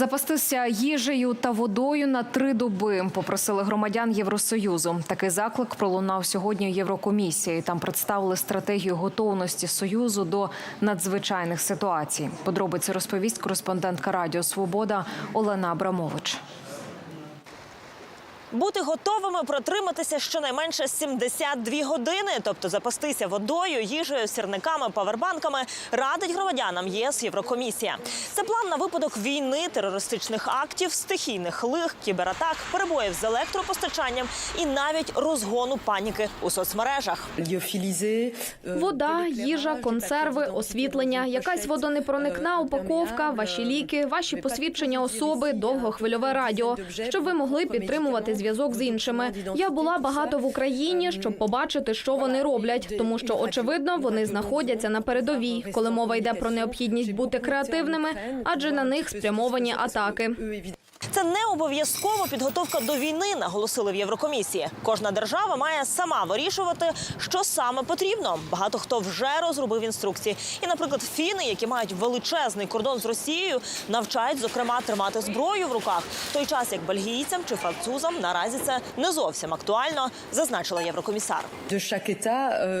Запастися їжею та водою на три доби попросили громадян Євросоюзу. Такий заклик пролунав сьогодні Єврокомісії. Там представили стратегію готовності союзу до надзвичайних ситуацій. Подробиці розповість кореспондентка Радіо Свобода Олена Абрамович. Бути готовими протриматися щонайменше 72 години, тобто запастися водою, їжею, сірниками, павербанками, радить громадянам ЄС Єврокомісія. Це план на випадок війни, терористичних актів, стихійних лих, кібератак, перебоїв з електропостачанням і навіть розгону паніки у соцмережах. Вода, їжа, консерви, освітлення, якась водонепроникна упаковка, ваші ліки, ваші посвідчення особи, довгохвильове радіо, щоб ви могли підтримувати зв'язок з іншими. Я була багато в Україні, щоб побачити, що вони роблять, тому що очевидно вони знаходяться на передовій, коли мова йде про необхідність бути креативними, адже на них спрямовані атаки. Це не обов'язково підготовка до війни, наголосили в Єврокомісії. Кожна держава має сама вирішувати, що саме потрібно. Багато хто вже розробив інструкції. І, наприклад, фіни, які мають величезний кордон з Росією, навчають зокрема тримати зброю в руках. В той час як бельгійцям чи французам наразі це не зовсім актуально, зазначила єврокомісар.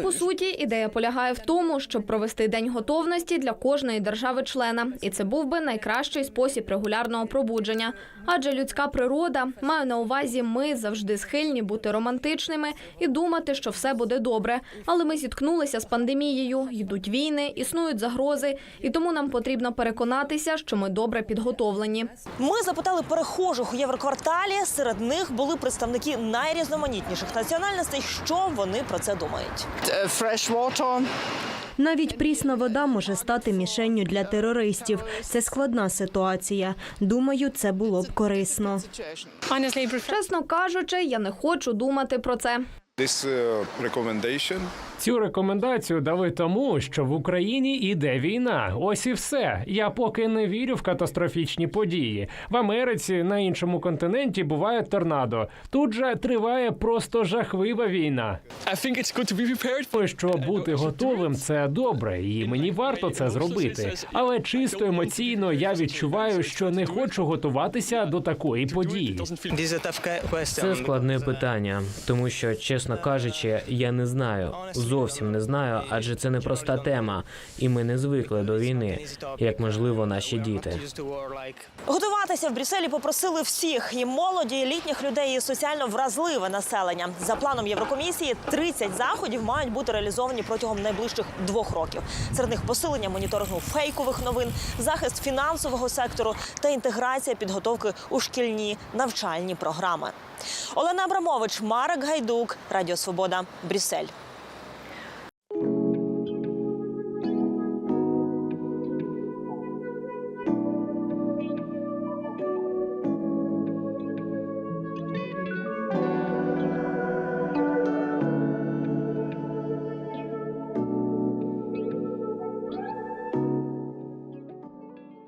По суті, ідея полягає в тому, щоб провести день готовності для кожної держави-члена, і це був би найкращий спосіб регулярного пробудження. Адже людська природа маю на увазі, ми завжди схильні бути романтичними і думати, що все буде добре. Але ми зіткнулися з пандемією, йдуть війни, існують загрози, і тому нам потрібно переконатися, що ми добре підготовлені. Ми запитали перехожих у Єврокварталі. Серед них були представники найрізноманітніших національностей. Що вони про це думають? fresh water. Навіть прісна вода може стати мішенню для терористів. Це складна ситуація. Думаю, це було б корисно. Чесно кажучи, я не хочу думати про це. This uh, recommendation Цю рекомендацію дали тому, що в Україні іде війна. Ось і все. Я поки не вірю в катастрофічні події. В Америці на іншому континенті буває торнадо. Тут же триває просто жахлива війна. I think it's good to be prepared. Ось що бути готовим це добре, і мені варто це зробити. Але чисто емоційно я відчуваю, що не хочу готуватися до такої події. Це складне питання, тому що, чесно кажучи, я не знаю, зовсім не знаю, адже це непроста тема, і ми не звикли до війни, як можливо наші діти. Готуватися в Брюсселі попросили всіх і молоді, і літніх людей, і соціально вразливе населення. За планом Єврокомісії 30 заходів мають бути реалізовані протягом найближчих двох років. Серед них посилення моніторингу фейкових новин, захист фінансового сектору та інтеграція підготовки у шкільні навчальні програми. Олена Абрамович, Марек Гайдук, Радіо Свобода, Брюссель.